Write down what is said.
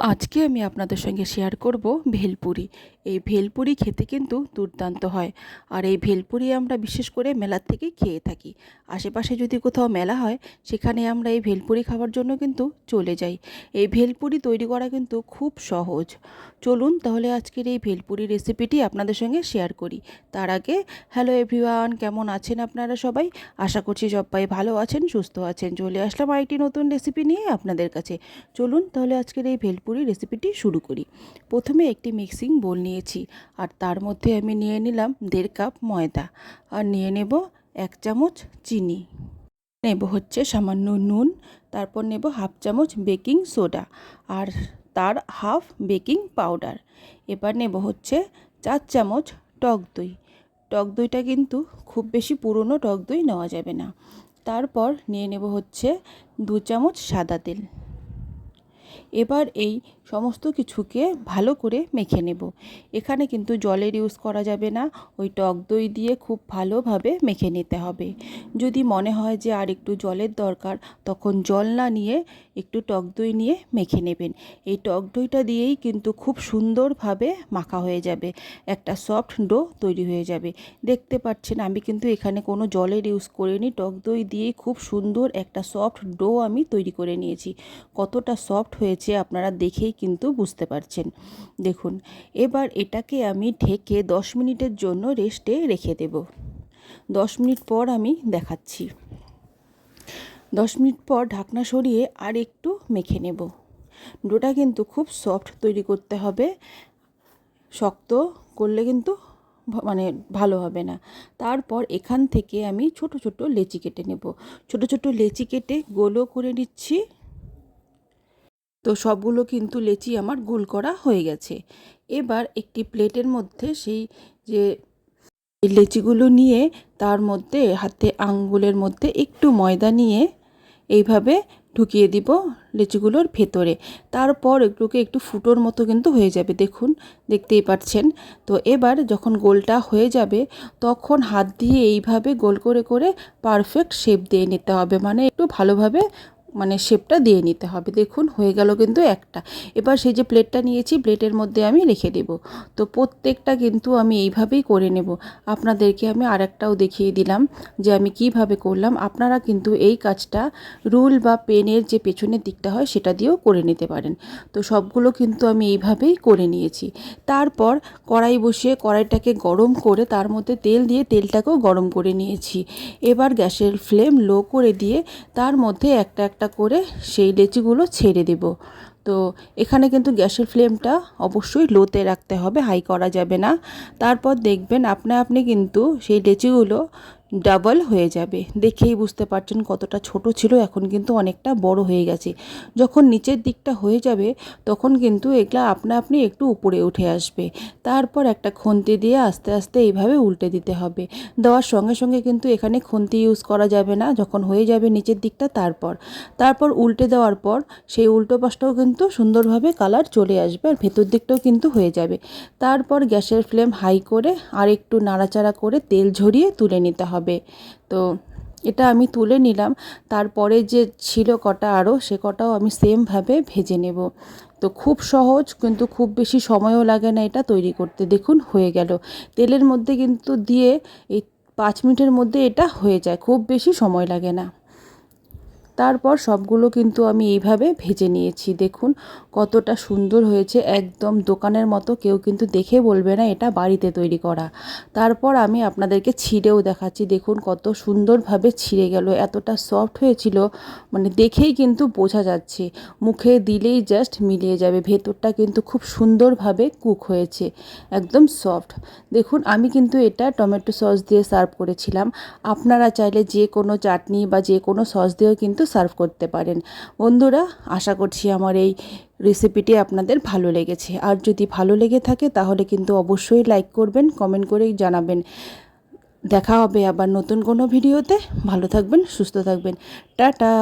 আজকে আমি আপনাদের সঙ্গে শেয়ার করব ভেলপুরি। এই ভেলপুরি খেতে কিন্তু দুর্দান্ত হয়। আর এই ভেলপুরি আমরা বিশেষ করে মেলার থেকে খেয়ে থাকি। আশেপাশে যদি কোথাও মেলা হয়, সেখানে আমরা এই ভেলপুরি খাওয়ার জন্য কিন্তু চলে যাই। এই ভেলপুরি তৈরি করা কিন্তু খুব সহজ। চলুন তাহলে আজকের এই ভেলপুরি রেসিপিটি আপনাদের সঙ্গে শেয়ার করি। তার আগে হ্যালো এভরিওয়ান কেমন আছেন আপনারা সবাই? আশা করছি সবাই ভালো আছেন, সুস্থ আছেন। চলে আসলাম আরেকটি নতুন রেসিপি নিয়ে আপনাদের কাছে। চলুন তাহলে আজকের এই ভেলপুরি রেসিপিটি শুরু করি। প্রথমে একটি মিক্সিং বোল নিয়েছি, আর তার মধ্যে আমি নিয়ে নিলাম দেড় কাপ ময়দা, আর নিয়ে নেব এক চামচ চিনি। নেব হচ্ছে সামান্য নুন, তারপর নেব হাফ চামচ বেকিং সোডা আর তার হাফ বেকিং পাউডার এবার নেব হচ্ছে চার চামচ টক দই। টক দইটা কিন্তু খুব বেশি পুরনো টক দই নেওয়া যাবে না। তারপর নিয়ে নেব হচ্ছে দু চামচ সাদা তেল। এবার এই সমস্ত কিছুকে ভালো করে মেখে নেব। এখানে কিন্তু জলের ইউজ করা যাবে না। ওই টক দই দিয়ে খুব ভালোভাবে মেখে নিতে হবে। যদি মনে হয় যে আর একটু জলের দরকার, তখন জল না নিয়ে একটু টক দই নিয়ে মেখে নেবেন। এই টক দইটা দিয়েই কিন্তু খুব সুন্দরভাবে মাখা হয়ে যাবে। একটা সফট ডো তৈরি হয়ে যাবে। দেখতে পাচ্ছেন, আমি কিন্তু এখানে কোনো জলের ইউজ করিনি। টক দই দিয়েই খুব সুন্দর একটা সফট ডো আমি তৈরি করে নিয়েছি। কতটা সফট হয়েছে আপনারা দেখেই কিন্তু বুঝতে পারছেন। দেখুন, এবার এটাকে আমি ঢেকে দশ মিনিটের জন্য রেস্টে রেখে দেব। দশ মিনিট পর আমি দেখাচ্ছি। দশ মিনিট পর ঢাকনা সরিয়ে আর একটু মেখে নেব। ডোটা কিন্তু খুব সফট তৈরি করতে হবে। শক্ত করলে কিন্তু মানে ভালো হবে না। তারপর এখান থেকে আমি ছোট ছোট লেচি কেটে নেব। ছোট ছোট লেচি কেটে গোলও করে নিচ্ছি। তো সবগুলো কিন্তু লেচি আমার গোল করা হয়ে গেছে। এবার একটি প্লেটের মধ্যে সেই যে লেচিগুলো নিয়ে তার মধ্যে হাতে আঙ্গুলের মধ্যে একটু ময়দা নিয়ে এইভাবে ঢুকিয়ে দিব লিচিগুলোর ভেতরে। তারপর একটুকে একটু ফুটোর মতো কিন্তু হয়ে যাবে, দেখুন, দেখতেই পাচ্ছেন। তো এবার যখন গোলটা হয়ে যাবে, তখন হাত দিয়ে এইভাবে গোল করে করে পারফেক্ট শেপ দিয়ে নিতে হবে। মানে একটু ভালোভাবে মানে শেপটা দিয়ে নিতে হবে। দেখুন, হয়ে গেল কিন্তু একটা। এবার সেই যে প্লেটটা নিয়েছি প্লেটের মধ্যে আমি রেখে দেব। তো প্রত্যেকটা কিন্তু আমি এইভাবেই করে নেব। আপনাদেরকে আমি আরেকটাও দেখিয়ে দিলাম যে আমি কীভাবে করলাম। আপনারা কিন্তু এই কাজটা রুল বা পেনের যে পেছনের দিকটা হয়, সেটা দিয়েও করে নিতে পারেন। তো সবগুলো কিন্তু আমি এইভাবেই করে নিয়েছি। তারপর কড়াই বসিয়ে কড়াইটাকে গরম করে তার মধ্যে তেল দিয়ে তেলটাকেও গরম করে নিয়েছি। এবার গ্যাসের ফ্লেম লো করে দিয়ে তার মধ্যে একটা একটা করে সেই লেচিগুলো ছেড়ে দেব। তো এখানে কিন্তু গ্যাসের ফ্লেমটা অবশ্যই লোতে রাখতে হবে, হাই করা যাবে না। তারপর দেখবেন আপনা আপনি কিন্তু সেই লেচিগুলো ডাবল হয়ে যাবে। দেখেই বুঝতে পারছেন কতটা ছোট ছিল, এখন কিন্তু অনেকটা বড় হয়ে গেছে। যখন নিচের দিকটা হয়ে যাবে, তখন কিন্তু এগুলা আপনা আপনি একটু উপরে উঠে আসবে। তারপর একটা খন্তি দিয়ে আস্তে আস্তে এইভাবে উল্টে দিতে হবে। দেওয়ার সঙ্গে সঙ্গে কিন্তু এখানে খন্তি ইউজ করা যাবে না, যখন হয়ে যাবে নিচের দিকটা তারপর। তারপর উল্টে দেওয়ার পর সেই উল্টো পাশটাও কিন্তু সুন্দরভাবে কালার চলে আসবে আর ভেতর দিকটাও কিন্তু হয়ে যাবে। তারপর গ্যাসের ফ্লেম হাই করে আর একটু নাড়াচাড়া করে তেল ঝরিয়ে তুলে নিতে হবে। হবে। তো এটা আমি তুলে নিলাম। তারপরে যে ছিল কটা আরও সে কটাও আমি সেমভাবে ভেজে নেব। তো খুব সহজ, কিন্তু খুব বেশি সময়ও লাগে না এটা তৈরি করতে। দেখুন, হয়ে গেল। তেলের মধ্যে কিন্তু দিয়ে এই পাঁচ মিনিটের মধ্যে এটা হয়ে যায়। খুব বেশি সময় লাগে না। তারপর সবগুলো কিন্তু আমি এইভাবে ভেজে নিয়েছি। দেখুন কতটা সুন্দর হয়েছে। একদম দোকানের মতো কেউ কিন্তু দেখে বলবে না এটা বাড়িতে তৈরি করা। তারপর আমি আপনাদেরকে ছিঁড়েও দেখাচ্ছি। দেখুন কত সুন্দরভাবে ছিঁড়ে গেল। এতটা সফট হয়েছিল মানে দেখেই কিন্তু বোঝা যাচ্ছে। মুখে দিলেই জাস্ট মিলিয়ে যাবে। ভেতরটা কিন্তু খুব সুন্দরভাবে কুক হয়েছে। একদম সফট দেখুন আমি কিন্তু এটা টমেটো সস দিয়ে সার্ভ করেছিলাম। আপনারা চাইলে যে কোনো চাটনি বা যে কোনো সস দিয়েও কিন্তু সার্ভ করতে পারেন। বন্ধুরা, আশা করছি আমার এই রেসিপিটি আপনাদের ভালো লেগেছে। আর যদি ভালো লেগে থাকে, তাহলে কিন্তু অবশ্যই লাইক করবেন কমেন্ট করে জানাবেন। দেখা হবে আবার নতুন কোনো ভিডিওতে ভালো থাকবেন, সুস্থ থাকবেন। টাটা!